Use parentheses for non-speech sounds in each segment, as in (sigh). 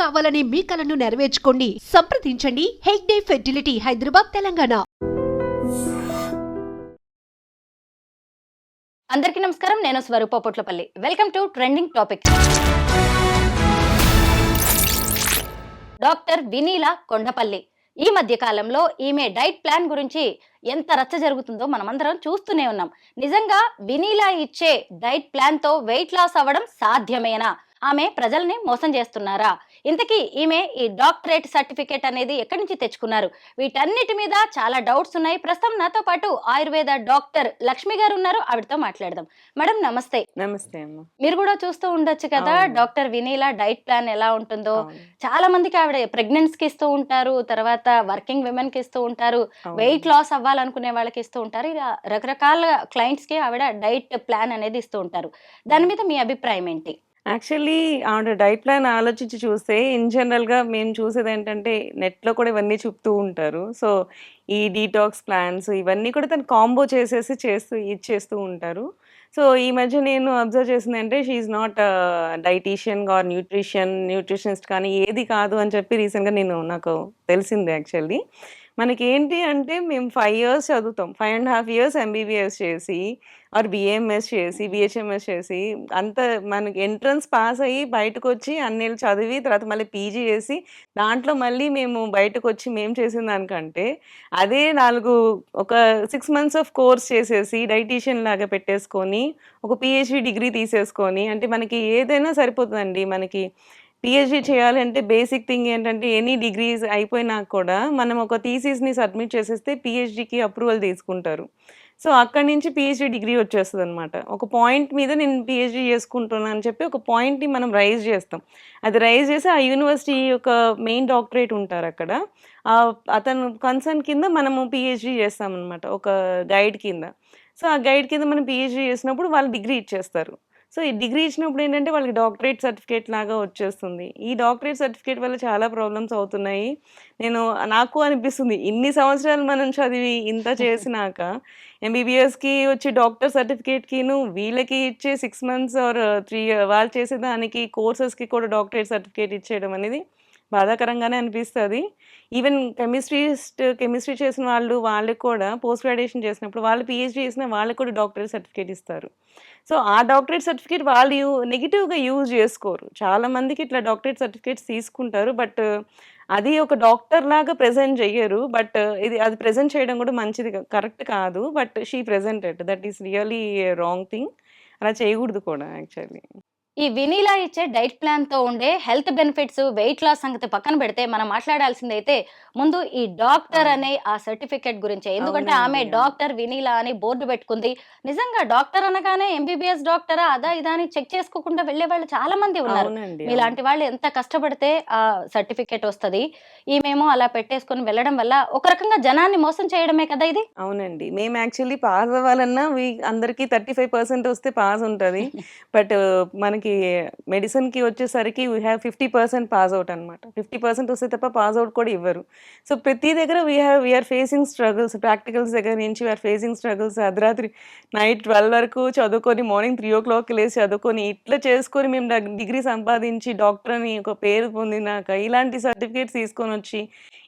కావాలనే మీ కలను నెరవేర్చుకోండి. సంప్రదించండి. హెగ్డే ఫెర్టిలిటీ హైదరాబాద్ తెలంగాణ. అందరికీ నమస్కారం. నేను Swaroopa Potlapalli. Welcome to trending topic doctor Vineela Kondapalli. ఈ మధ్య కాలంలో ఈమె డైట్ ప్లాన్ గురించి ఎంత రచ్చ జరుగుతుందో మనమందరం చూస్తూనే ఉన్నాం. నిజంగా వినీలా ఇచ్చే డైట్ ప్లాన్తో వెయిట్ లాస్ అవ్వడం సాధ్యమేనా? ఆమె ప్రజల్ని మోసం చేస్తున్నారా? ఇంతకీ ఈమె ఈ డాక్టరేట్ సర్టిఫికేట్ అనేది ఎక్కడి నుంచి తెచ్చుకున్నారు? వీటన్నిటి మీద చాలా డౌట్స్ ఉన్నాయి. ప్రస్తుతం నాతో పాటు ఆయుర్వేద డాక్టర్ లక్ష్మి గారు ఉన్నారు. ఆవిడతో మాట్లాడదాం. మేడం నమస్తే. నమస్తే మీరు కూడా చూస్తూ ఉండొచ్చు కదా. డాక్టర్ వినీలా డైట్ ప్లాన్ ఎలా ఉంటుందో. చాలా మందికి ఆవిడ ప్రెగ్నెన్స్కి ఇస్తూ ఉంటారు తర్వాత వర్కింగ్ విమెన్కి ఇస్తూ ఉంటారు. వెయిట్ లాస్ అవ్వాలనుకునే వాళ్ళకి ఇస్తూ ఉంటారు. ఇలా రకరకాల క్లయింట్స్కి ఆవిడ డైట్ ప్లాన్ అనేది ఇస్తూ ఉంటారు. దాని మీద మీ అభిప్రాయం ఏంటి? యాక్చువల్లీ ఆవిడ డైట్ ప్లాన్ ఆలోచించి చూస్తే ఇన్ జనరల్గా మేము చూసేది ఏంటంటే నెట్లో కూడా ఇవన్నీ చెప్తూ ఉంటారు. సో ఈ డీటాక్స్ ప్లాన్స్ ఇవన్నీ కూడా తను కాంబో చేసేసి చేస్తూ ఇచ్చేస్తూ ఉంటారు. సో ఈ మధ్య నేను అబ్జర్వ్ చేసింది అంటే she's not dietician or nutrition nutritionist కానీ ఏది కాదు అని చెప్పి రీసెంట్గా నేను నాకు తెలిసింది యాక్చువల్లీ. మనకి ఏంటి అంటే మేము ఫైవ్ ఇయర్స్ చదువుతాం. Five and half years MBBS చేసి ఆర్ బిఏఎంఎస్ చేసి బిహెచ్ఎంఎస్ చేసి అంత మనకి ఎంట్రన్స్ పాస్ అయ్యి బయటకు వచ్చి అన్నేళ్ళు చదివి తర్వాత మళ్ళీ పీజీ చేసి దాంట్లో మళ్ళీ మేము బయటకు వచ్చి మేము చేసిన దానికంటే అదే నాలుగు ఒక సిక్స్ మంత్స్ ఆఫ్ కోర్స్ చేసేసి డైటీషియన్ లాగా పెట్టేసుకొని ఒక పిహెచ్డి డిగ్రీ తీసేసుకొని అంటే మనకి ఏదైనా సరిపోతుందండి. మనకి పిహెచ్డి చేయాలంటే బేసిక్ థింగ్ ఏంటంటే ఎనీ డిగ్రీస్ అయిపోయినాక కూడా మనం ఒక థీసిస్ని సబ్మిట్ చేసేస్తే పిహెచ్డికి అప్రూవల్ తీసుకుంటారు. సో అక్కడి నుంచి పిహెచ్డి డిగ్రీ వచ్చేస్తుంది అనమాట ఒక పాయింట్ మీద నేను పిహెచ్డి చేసుకుంటున్నాను అని చెప్పి ఒక పాయింట్ని మనం రైజ్ చేస్తాం. అది రైజ్ చేసి ఆ యూనివర్సిటీ యొక్క మెయిన్ డాక్టరేట్ ఉంటారు అక్కడ. అతను కన్సర్న్ కింద మనము పిహెచ్డి చేస్తామన్నమాట ఒక గైడ్ కింద. సో ఆ గైడ్ కింద మనం పిహెచ్డి చేసినప్పుడు వాళ్ళు డిగ్రీ ఇచ్చేస్తారు. సో ఈ డిగ్రీ ఇచ్చినప్పుడు ఏంటంటే వాళ్ళకి డాక్టరేట్ సర్టిఫికేట్ లాగా వచ్చేస్తుంది. ఈ డాక్టరేట్ సర్టిఫికేట్ వల్ల చాలా ప్రాబ్లమ్స్ అవుతున్నాయి. నేను నాకు అనిపిస్తుంది ఇన్ని సంవత్సరాలు మనం చదివి ఇంత చేసినాక (laughs) ఎంబీబీఎస్కి వచ్చి డాక్టర్ సర్టిఫికేట్కిను వీళ్ళకి ఇచ్చే సిక్స్ మంత్స్ ఆర్ త్రీ వాళ్ళు చేసే దానికి కోర్సెస్కి కూడా డాక్టరేట్ సర్టిఫికేట్ ఇచ్చేయడం అనేది బాధాకరంగానే అనిపిస్తుంది. ఈవెన్ కెమిస్ట్రీస్ట్ కెమిస్ట్రీ చేసిన వాళ్ళు వాళ్ళకి కూడా పోస్ట్ గ్రాడ్యుయేషన్ చేసినప్పుడు వాళ్ళు పిహెచ్డీ చేసిన వాళ్ళకి కూడా డాక్టరేట్ సర్టిఫికేట్ ఇస్తారు. సో ఆ డాక్టరేట్ సర్టిఫికేట్ వాళ్ళు యూ నెగిటివ్గా యూజ్ చేసుకోరు. చాలా మందికి ఇట్లా డాక్టరేట్ సర్టిఫికేట్స్ తీసుకుంటారు బట్ అది ఒక డాక్టర్ లాగా ప్రెజెంట్ చేయరు బట్ ఇది అది ప్రెజెంట్ చేయడం కూడా మంచిది కరెక్ట్ కాదు. But she presented that is really wrong thing అలా చేయకూడదు కూడా యాక్చువల్లీ ఈ వినీలా ఇచ్చే డైట్ ప్లాన్తో ఉండే హెల్త్ బెనిఫిట్స్ వెయిట్ లాస్ సంగతి పక్కన పెడితే మనం మాట్లాడాల్సింది అయితే ముందు ఈ డాక్టర్. అనే ఆ సర్టిఫికెట్ గురించి. ఎందుకంటే ఆమె. డాక్టర్ వినీలా అని బోర్డు పెట్టుకుంది. నిజంగా డాక్టర్ అనగానే ఎంబీబీఎస్ డాక్టరా అదా ఇదా అని చెక్ చేసుకోకుండా వెళ్ళే వాళ్ళు చాలా మంది ఉన్నారు. మీలాంటి వాళ్ళు ఎంత కష్టపడితే ఆ సర్టిఫికేట్ వస్తది. ఈమెమో అలా పెట్టేసుకొని వెళ్ళడం వల్ల ఒక రకంగా జనాన్ని మోసం చేయడమే కదా ఇది? అవునండి. మేము యాక్చువల్లీ పాస్ అవ్వాలన్నా అందరికీ థర్టీ ఫైవ్ పర్సెంట్ వస్తే పాస్ ఉంటుంది. (laughs) బట్ మనకి మెడిసిన్కి వచ్చేసరికి we have fifty percent pass out అనమాట ఫిఫ్టీ పర్సెంట్ వస్తే తప్ప పాస్ అవుట్ కూడా ఇవ్వరు. సో ప్రతి దగ్గర we have we're facing struggles practicals దగ్గర నుంచి వీఆర్ ఫేసింగ్ స్ట్రగుల్స్ అర్ధరాత్రి నైట్ ట్వెల్వ్ వరకు చదువుకొని మార్నింగ్ త్రీ ఓ క్లాక్కి లేచి చదువుకొని ఇట్లా చేసుకొని మేము డిగ్రీ సంపాదించి డాక్టర్ అని ఒక పేరు పొందినాక ఇలాంటి సర్టిఫికేట్స్ తీసుకొని వచ్చి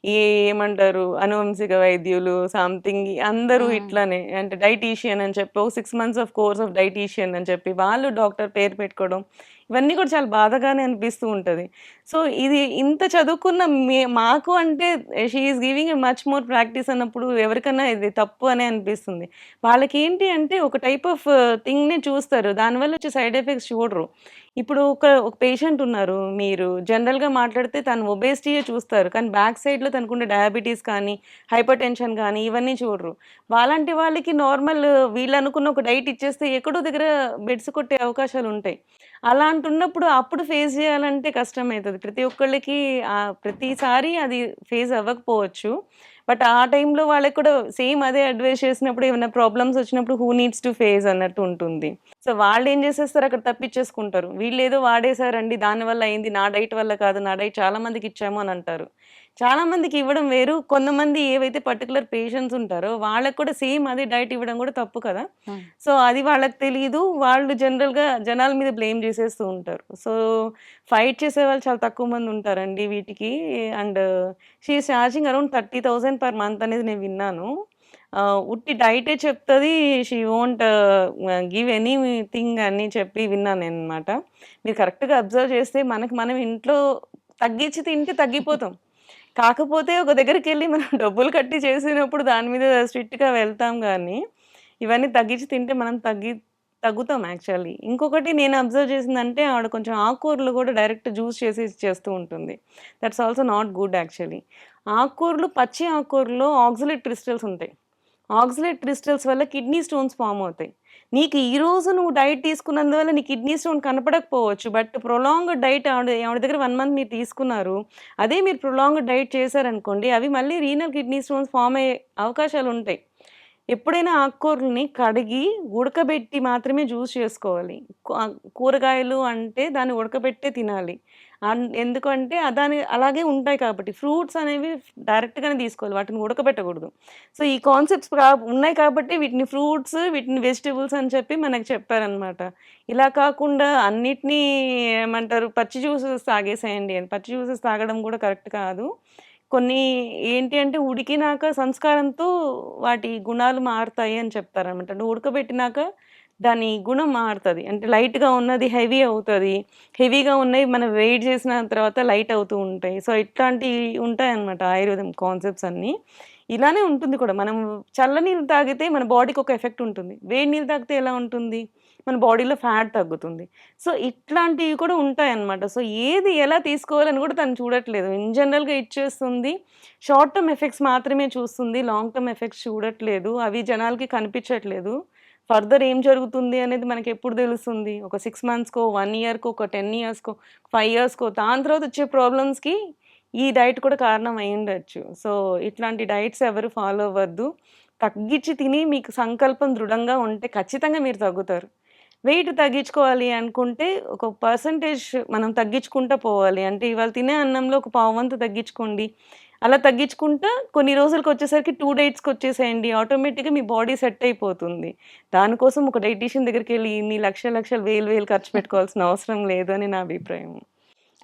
ఈ ఏమంటారు? అనువంశిక వైద్యులు సంథింగ్ అందరూ. ఇట్లానే అంటే డైటీషియన్ అని చెప్పి ఒక six months of course of dietician అని చెప్పి వాళ్ళు డాక్టర్ పేరు పెట్టుకోవడం ఇవన్నీ కూడా చాలా బాధగానే అనిపిస్తూ ఉంటుంది. సో ఇది ఇంత చదువుకున్న మే మాకు అంటే she's giving much more practice అన్నప్పుడు ఎవరికైనా ఇది తప్పు అనే అనిపిస్తుంది. వాళ్ళకి ఏంటి అంటే ఒక టైప్ ఆఫ్ థింగ్ని చూస్తారు. దానివల్ల వచ్చే సైడ్ ఎఫెక్ట్స్ చూడరు. ఇప్పుడు ఒక ఒక పేషెంట్ ఉన్నారు మీరు జనరల్గా మాట్లాడితే తను ఒబేసిటీయే చూస్తారు కానీ బ్యాక్ సైడ్లో తనకుండే డయాబెటీస్ కానీ హైపర్ టెన్షన్ కానీ ఇవన్నీ చూడరు. వాళ్ళంటి వాళ్ళకి నార్మల్ వీళ్ళు అనుకున్న ఒక డైట్ ఇచ్చేస్తే ఎక్కడో దగ్గర బెడ్స్ కొట్టే అవకాశాలు ఉంటాయి. అలాంటి ఉన్నప్పుడు అప్పుడు ఫేస్ చేయాలంటే కష్టమవుతుంది ప్రతి ఒక్కళ్ళకి ప్రతిసారి అది ఫేస్ అవ్వకపోవచ్చు. బట్ ఆ టైంలో వాళ్ళకి కూడా సేమ్ అదే అడ్వైస్ చేసినప్పుడు ఏమైనా ప్రాబ్లమ్స్ వచ్చినప్పుడు హూ నీడ్స్ టు ఫేస్ అన్నట్టు ఉంటుంది. సో వాళ్ళు ఏం చేసేస్తారు? అక్కడ తప్పించేసుకుంటారు వీళ్ళు ఏదో వాడేశారండి దానివల్ల అయింది నా డైట్ వల్ల కాదు నా డైట్ చాలా మందికి ఇచ్చాము అని అంటారు. చాలా మందికి ఇవ్వడం వేరు. కొంతమంది ఏవైతే పర్టికులర్ పేషెంట్స్ ఉంటారో వాళ్ళకి కూడా సేమ్ అదే డైట్ ఇవ్వడం కూడా తప్పు కదా. సో అది వాళ్ళకి తెలియదు వాళ్ళు జనరల్గా జనాల మీద బ్లేమ్ చేసేస్తూ ఉంటారు. సో ఫైట్ చేసే వాళ్ళు చాలా తక్కువ మంది ఉంటారండి వీటికి. And she charging around thirty thousand per month అనేది నేను విన్నాను. ఉట్టి డైటే చెప్తుంది. She won't give anything అని చెప్పి విన్నాను నేను అనమాట మీరు కరెక్ట్గా అబ్జర్వ్ చేస్తే మనకి మనం ఇంట్లో తగ్గించి తింటే తగ్గిపోతాం. కాకపోతే ఒక దగ్గరికి వెళ్ళి మనం (laughs) డబ్బులు కట్టి చేసినప్పుడు దాని మీద స్ట్రిక్ట్గా వెళ్తాం కానీ ఇవన్నీ తగ్గించి తింటే మనం తగ్గి తగ్గుతాం యాక్చువల్లీ. ఇంకొకటి నేను అబ్జర్వ్ చేసిందంటే ఆవిడ కొంచెం ఆకుకూరలు కూడా డైరెక్ట్ జ్యూస్ చేసి చేస్తూ ఉంటుంది. That's also not good actually ఆకుకూరలు పచ్చి ఆకుకూరలో ఆక్సిలేట్ క్రిస్టల్స్ ఉంటాయి. ఆక్సిలేట్ క్రిస్టల్స్ వల్ల కిడ్నీ స్టోన్స్ ఫామ్ అవుతాయి. నీకు ఈ రోజు నువ్వు డైట్ తీసుకున్నందువల్ల నీ కిడ్నీ స్టోన్ కనపడకపోవచ్చు బట్ ప్రొలాంగ్ డైట్ ఆవిడ ఆవిడ దగ్గర వన్ మంత్ మీరు తీసుకున్నారు అదే మీరు ప్రొలాంగ్ డైట్ చేశారనుకోండి అవి మళ్ళీ రీనల్ కిడ్నీ స్టోన్స్ ఫామ్ అయ్యే అవకాశాలు ఉంటాయి. ఎప్పుడైనా ఆకుకూరల్ని కడిగి ఉడకబెట్టి మాత్రమే జ్యూస్ చేసుకోవాలి. కూరగాయలు అంటే దాన్ని ఉడకబెట్టే తినాలి. ఎందుకంటే దాని అలాగే ఉంటాయి కాబట్టి ఫ్రూట్స్ అనేవి డైరెక్ట్గానే తీసుకోవాలి వాటిని ఉడకబెట్టకూడదు సో ఈ కాన్సెప్ట్స్ ఉన్నాయి కాబట్టి వీటిని ఫ్రూట్స్ వీటిని వెజిటబుల్స్ అని చెప్పి మనకు చెప్పారనమాట ఇలా కాకుండా అన్నిటినీ ఏమంటారు పచ్చి జ్యూసెస్ తాగేసేయండి అని. పచ్చి జ్యూసెస్ తాగడం కూడా కరెక్ట్ కాదు. కొన్ని ఏంటి అంటే ఉడికినాక సంస్కారంతో వాటి గుణాలు మారుతాయి అని చెప్తారనమాట అంటే ఉడకబెట్టినాక దాని గుణం మారుతుంది. అంటే లైట్గా ఉన్నది హెవీ అవుతుంది. హెవీగా ఉన్నవి మనం వెయిట్ చేసిన తర్వాత లైట్ అవుతూ ఉంటాయి. సో ఇట్లాంటివి ఉంటాయి అన్నమాట ఆయుర్వేదం కాన్సెప్ట్స్ అన్నీ. ఇలానే ఉంటుంది కూడా. మనం చల్ల నీళ్ళు తాగితే మన బాడీకి ఒక ఎఫెక్ట్ ఉంటుంది. వేడి నీళ్ళు తాగితే ఎలా ఉంటుంది? మన బాడీలో ఫ్యాట్ తగ్గుతుంది. సో ఇట్లాంటివి కూడా ఉంటాయి అన్నమాట సో ఏది ఎలా తీసుకోవాలని కూడా తను చూడట్లేదు. ఇన్ జనరల్గా ఇచ్చేస్తుంది. షార్ట్ టర్మ్ ఎఫెక్ట్స్ మాత్రమే చూస్తుంది. లాంగ్ టర్మ్ ఎఫెక్ట్స్ చూడట్లేదు. అవి జనాలకి కనిపించట్లేదు. ఫర్దర్ ఏం జరుగుతుంది అనేది మనకి ఎప్పుడు తెలుస్తుంది? ఒక సిక్స్ మంత్స్కో వన్ ఇయర్కో ఒక టెన్ ఇయర్స్కో ఫైవ్ ఇయర్స్కో దాని తర్వాత వచ్చే ప్రాబ్లమ్స్కి ఈ డైట్ కూడా కారణం అయి ఉండొచ్చు. సో ఇట్లాంటి డైట్స్ ఎవరు ఫాలో అవ్వద్దు. తగ్గించి తిని మీకు సంకల్పం దృఢంగా ఉంటే ఖచ్చితంగా మీరు తగ్గుతారు. వెయిట్ తగ్గించుకోవాలి అనుకుంటే ఒక పర్సంటేజ్ మనం తగ్గించుకుంటూ పోవాలి. అంటే ఇవాళ తినే అన్నంలో ఒక పావు వంతు తగ్గించుకోండి. అలా తగ్గించుకుంటా కొన్ని రోజులకు వచ్చేసరికి టూ డేట్స్కి వచ్చేసేయండి. ఆటోమేటిక్గా మీ బాడీ సెట్ అయిపోతుంది. దానికోసం ఒక డైటీషియన్ దగ్గరికి వెళ్ళి ఇన్ని లక్షల లక్షలు వేలు వేలు ఖర్చు పెట్టుకోవాల్సిన అవసరం లేదు అని నా అభిప్రాయం.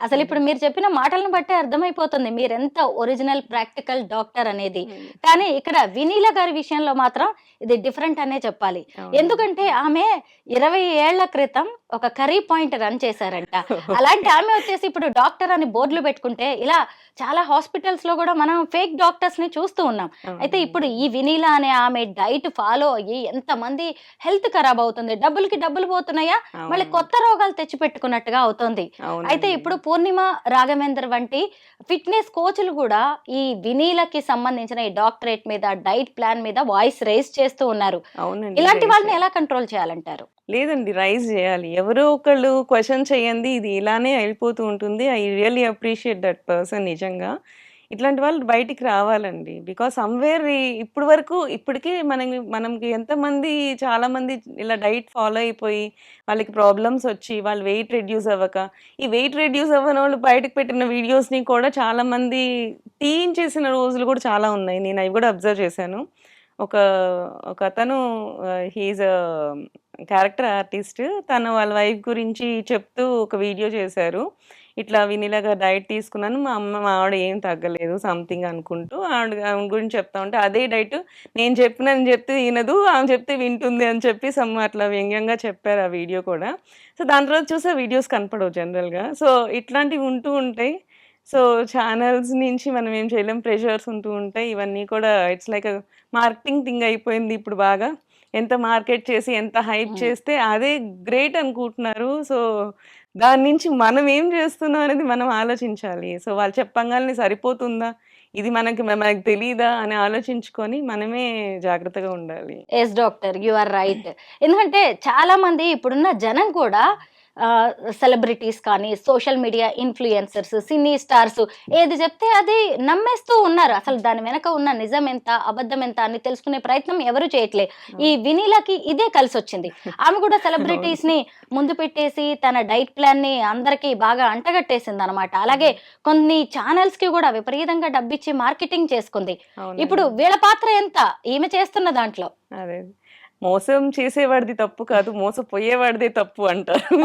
అసలు ఇప్పుడు మీరు చెప్పిన మాటలను బట్టి అర్థమైపోతుంది. మీరు ఎంత ఒరిజినల్ ప్రాక్టికల్ డాక్టర్ అనేది. కానీ ఇక్కడ వినీల గారి విషయంలో మాత్రం ఇది డిఫరెంట్ అనే చెప్పాలి. ఎందుకంటే ఆమె ఇరవై ఏళ్ళ క్రితం ఒక కర్రీ పాయింట్ రన్ చేశారంట. (laughs) అలాంటి ఆమె వచ్చేసి ఇప్పుడు డాక్టర్ అని బోర్డులు పెట్టుకుంటే ఇలా చాలా హాస్పిటల్స్లో కూడా మనం ఫేక్ డాక్టర్స్ని చూస్తూ ఉన్నాం. అయితే ఇప్పుడు ఈ వినీల అనే ఆమె డైట్ ఫాలో అయ్యి ఎంత మంది హెల్త్ ఖరాబ్ అవుతుంది? డబ్బులకి డబ్బులు పోతున్నాయా? మళ్ళీ కొత్త రోగాలు తెచ్చి పెట్టుకున్నట్టుగా అవుతుంది అయితే ఇప్పుడు పూర్ణిమ రాఘవేందర్ వంటి ఫిట్నెస్ కోచ్లు కూడా ఈ వినీలకి సంబంధించిన ఈ డాక్టరేట్ మీద డైట్ ప్లాన్ మీద వాయిస్ రేస్ చేస్తూ ఉన్నారు. ఇలాంటి వాళ్ళని. ఎలా కంట్రోల్ చేయాలంటారు? లేదండి రైజ్ చేయాలి. ఎవరో ఒకళ్ళు క్వశ్చన్ చేయండి ఇది ఇలానే వెళ్ళిపోతూ ఉంటుంది. I really appreciate that person నిజంగా. ఇట్లాంటి వాళ్ళు బయటికి రావాలండి. బికాస్ సమ్వేర్ ఇప్పటి వరకు ఇప్పటికీ మనం మనకి ఎంతమంది చాలామంది ఇలా డైట్ ఫాలో అయిపోయి వాళ్ళకి ప్రాబ్లమ్స్ వచ్చి వాళ్ళు వెయిట్ రెడ్యూస్ అవ్వక ఈ వెయిట్ రెడ్యూస్ అవ్వని వాళ్ళు బయటకు పెట్టిన వీడియోస్ని కూడా చాలామంది తీయించేసిన రోజులు కూడా చాలా ఉన్నాయి. నేను అవి కూడా అబ్జర్వ్ చేశాను. ఒక ఒక అతను హీజ్ క్యారెక్టర్ ఆర్టిస్ట్ తను వాళ్ళ వైఫ్ గురించి చెప్తూ ఒక వీడియో చేశారు. ఇట్లా వినిలాగా డైట్ తీసుకున్నాను. మా అమ్మ మా ఆవిడ ఏం తగ్గలేదు సంథింగ్ అనుకుంటూ. ఆవిడ ఆమె గురించి చెప్తా ఉంటే అదే డైట్ నేను చెప్పినని చెప్తే వినదు ఆమె చెప్తే వింటుంది అని చెప్పి సమ్ అట్లా వ్యంగ్యంగా చెప్పారు ఆ వీడియో కూడా. సో దాని తర్వాత చూసే వీడియోస్ కనపడవు జనరల్గా సో ఇట్లాంటివి ఉంటూ ఉంటాయి. సో ఛానల్స్ నుంచి మనం ఏం చేయలేం ప్రెషర్స్ ఉంటూ ఉంటాయి. ఇవన్నీ కూడా ఇట్స్ లైక్ మార్కెటింగ్ థింగ్ అయిపోయింది ఇప్పుడు బాగా. ఎంత మార్కెట్ చేసి ఎంత హైప్ Mm. చేస్తే అదే గ్రేట్ అనుకుంటున్నారు. సో దాని నుంచి మనం ఏం చేస్తున్నాం అనేది మనం ఆలోచించాలి. సో వాళ్ళు చెప్పంగానే సరిపోతుందా? ఇది మనకి మనకి తెలియదా అని ఆలోచించుకొని మనమే జాగ్రత్తగా ఉండాలి. Yes doctor you are right ఎందుకంటే చాలా మంది ఇప్పుడున్న జనం కూడా సెలబ్రిటీస్ కానీ social media influencers cine stars ఏది చెప్తే అది నమ్మేస్తూ ఉన్నారు. అసలు దాని వెనక ఉన్న నిజం ఎంత అబద్ధం ఎంత అని తెలుసుకునే ప్రయత్నం ఎవరు చేయట్లే. ఈ వినీలాకి ఇదే కలిసి వచ్చింది ఆమె కూడా సెలబ్రిటీస్ని ముందు పెట్టేసి తన డైట్ ప్లాన్ని అందరికి బాగా అంటగట్టేసింది అనమాట అలాగే కొన్ని ఛానల్స్కి కూడా విపరీతంగా డబ్బిచ్చి మార్కెటింగ్ చేసుకుంది. ఇప్పుడు వీళ్ళ పాత్ర ఎంత? ఈమె చేస్తున్న దాంట్లో. అదే. మోసం చేసేవాడిది తప్పు కాదు మోసపోయేవాడిదే తప్పు అంటారు.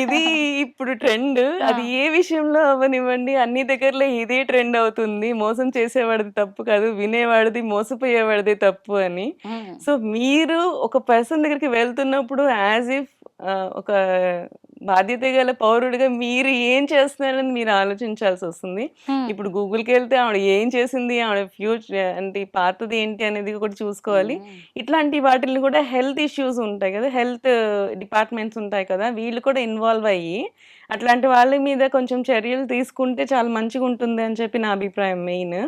ఇది ఇప్పుడు ట్రెండ్. అది ఏ విషయంలో అవ్వనివ్వండి అన్ని దగ్గరలో ఇదే ట్రెండ్ అవుతుంది. మోసం చేసేవాడిది తప్పు కాదు వినేవాడిది మోసపోయేవాడిదే తప్పు అని. సో మీరు ఒక పర్సన్ దగ్గరికి వెళ్తున్నప్పుడు యాజ్ ఇఫ్ ఒక బాధ్యత గల పౌరుడిగా మీరు ఏం చేస్తున్నారని మీరు ఆలోచించాల్సి వస్తుంది. ఇప్పుడు గూగుల్కి వెళ్తే ఆవిడ ఏం చేసింది ఆవిడ ఫ్యూచర్ అంటే పాతది ఏంటి అనేది కూడా చూసుకోవాలి. ఇట్లాంటి వాటిని కూడా హెల్త్ ఇష్యూస్ ఉంటాయి కదా హెల్త్ డిపార్ట్మెంట్స్ ఉంటాయి కదా వీళ్ళు కూడా ఇన్వాల్వ్ అయ్యి అట్లాంటి వాళ్ళ మీద కొంచెం చర్యలు తీసుకుంటే చాలా మంచిగా ఉంటుంది అని చెప్పి నా అభిప్రాయం మెయిన్.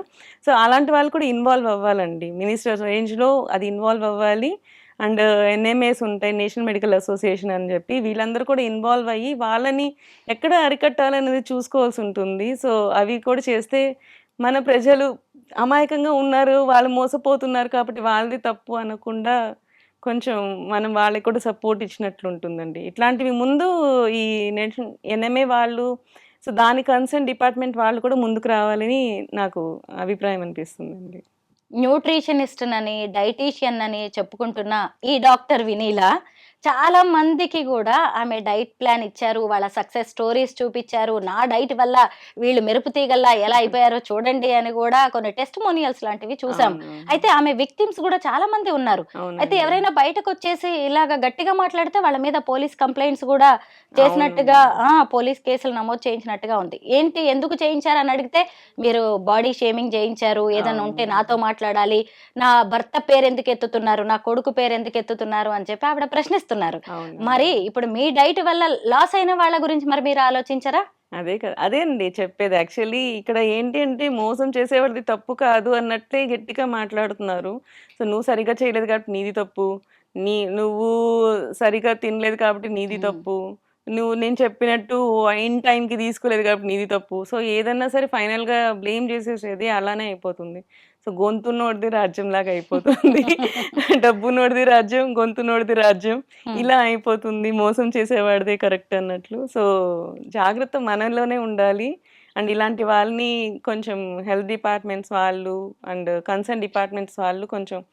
సో అలాంటి వాళ్ళు కూడా ఇన్వాల్వ్ అవ్వాలండి. మినిస్టర్ రేంజ్లో అది ఇన్వాల్వ్ అవ్వాలి. అండ్ ఎన్ఎంఏస్ ఉంటాయి నేషనల్ మెడికల్ అసోసియేషన్ అని చెప్పి వీళ్ళందరూ కూడా ఇన్వాల్వ్ అయ్యి వాళ్ళని ఎక్కడ అరికట్టాలనేది చూసుకోవాల్సి ఉంటుంది. సో అవి కూడా చేస్తే మన ప్రజలు అమాయకంగా ఉన్నారు వాళ్ళు మోసపోతున్నారు కాబట్టి వాళ్ళది తప్పు అనకుండా కొంచెం మనం వాళ్ళకి కూడా సపోర్ట్ ఇచ్చినట్లు ఉంటుందండి. ఇట్లాంటివి ముందు ఈ నేషన్ ఎన్ఎంఏ వాళ్ళు సో దాని కన్సర్న్ డిపార్ట్మెంట్ వాళ్ళు కూడా ముందుకు రావాలని నాకు అభిప్రాయం అనిపిస్తుందండి. న్యూట్రిషనిస్ట్ అని డైటీషియన్ అని చెప్పుకుంటున్న ఈ డాక్టర్ వినీలా చాలా మందికి కూడా ఆమె డైట్ ప్లాన్ ఇచ్చారు వాళ్ళ సక్సెస్ స్టోరీస్ చూపించారు నా డైట్ వల్ల వీళ్ళు మెరుపు తీగల్లా ఎలా అయిపోయారో చూడండి అని కూడా కొన్ని టెస్ట్ మోనియల్స్ లాంటివి చూసాం. అయితే ఆమె విక్టిమ్స్ కూడా చాలా మంది ఉన్నారు. అయితే ఎవరైనా బయటకు వచ్చేసి ఇలాగ గట్టిగా మాట్లాడితే వాళ్ళ మీద పోలీస్ కంప్లైంట్స్ కూడా చేసినట్టుగా ఆ పోలీస్ కేసులు నమోదు చేయించినట్టుగా ఉంది ఏంటి ఎందుకు చేయించారు అని అడిగితే మీరు బాడీ షేమింగ్ చేయించారు ఏదైనా ఉంటే. నాతో మాట్లాడాలి నా భర్త పేరు ఎందుకు ఎత్తుతున్నారు నా కొడుకు పేరు ఎందుకు ఎత్తుతున్నారు అని చెప్పి ఆవిడ ప్రశ్నిస్తున్నారు అవును. మరి ఇప్పుడు మీ డైట్ వల్ల లాస్ అయిన వాళ్ళ గురించి మరి మీరు ఆలోచించరా? అదే కదా అదే అండి చెప్పేది. యాక్చువల్లీ ఇక్కడ ఏంటి అంటే మోసం చేసేవాడిది తప్పు కాదు అన్నట్లే గట్టిగా మాట్లాడుతున్నారు. సో నువ్వు సరిగా చేయలేదు కాబట్టి నీది తప్పు. నీ నువ్వు సరిగా తినలేదు కాబట్టి నీది. తప్పు. నువ్వు నేను చెప్పినట్టు అయిన టైంకి తీసుకోలేదు కాబట్టి నీది తప్పు. సో ఏదన్నా సరే ఫైనల్గా బ్లేమ్ చేసేసేది అలానే అయిపోతుంది. సో గొంతున్నోడిది రాజ్యం లాగా అయిపోతుంది. డబ్బున్నోడిది రాజ్యం గొంతున్నోడిది రాజ్యం. Hmm. ఇలా అయిపోతుంది. మోసం చేసేవాడిదే కరెక్ట్ అన్నట్లు. సో జాగ్రత్త మనలోనే ఉండాలి. అండ్ ఇలాంటి వాళ్ళని కొంచెం హెల్త్ డిపార్ట్మెంట్స్ వాళ్ళు అండ్ కన్సర్న్ డిపార్ట్మెంట్స్ వాళ్ళు కొంచెం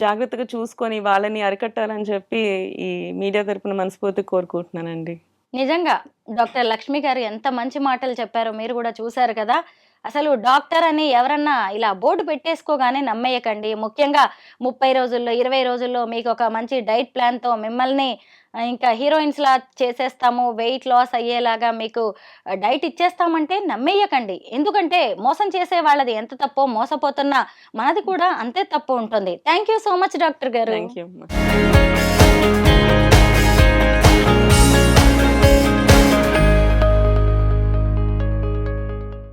జాగ్రత్తగా చూసుకొని వాళ్ళని అరికట్టాలని చెప్పి ఈ మీడియా తరపున మనస్ఫూర్తి కోరుకుంటున్నానండి. నిజంగా డాక్టర్ లక్ష్మి గారు ఎంత మంచి మాటలు చెప్పారో మీరు కూడా చూశారు కదా. అసలు డాక్టర్ అని ఎవరన్నా ఇలా బోర్డు పెట్టేసుకోగానే నమ్మేయకండి. ముఖ్యంగా ముప్పై రోజుల్లో ఇరవై రోజుల్లో మీకు ఒక మంచి డైట్ ప్లాన్తో మిమ్మల్ని ఇంకా హీరోయిన్స్ లా చేసేస్తాము. వెయిట్ లాస్ అయ్యేలాగా మీకు డైట్ ఇచ్చేస్తామంటే నమ్మేయకండి. ఎందుకంటే మోసం చేసే వాళ్ళది ఎంత తప్పో మోసపోతున్నా మనది కూడా అంతే తప్పు ఉంటుంది. Thank you so much doctor గారు. Thank you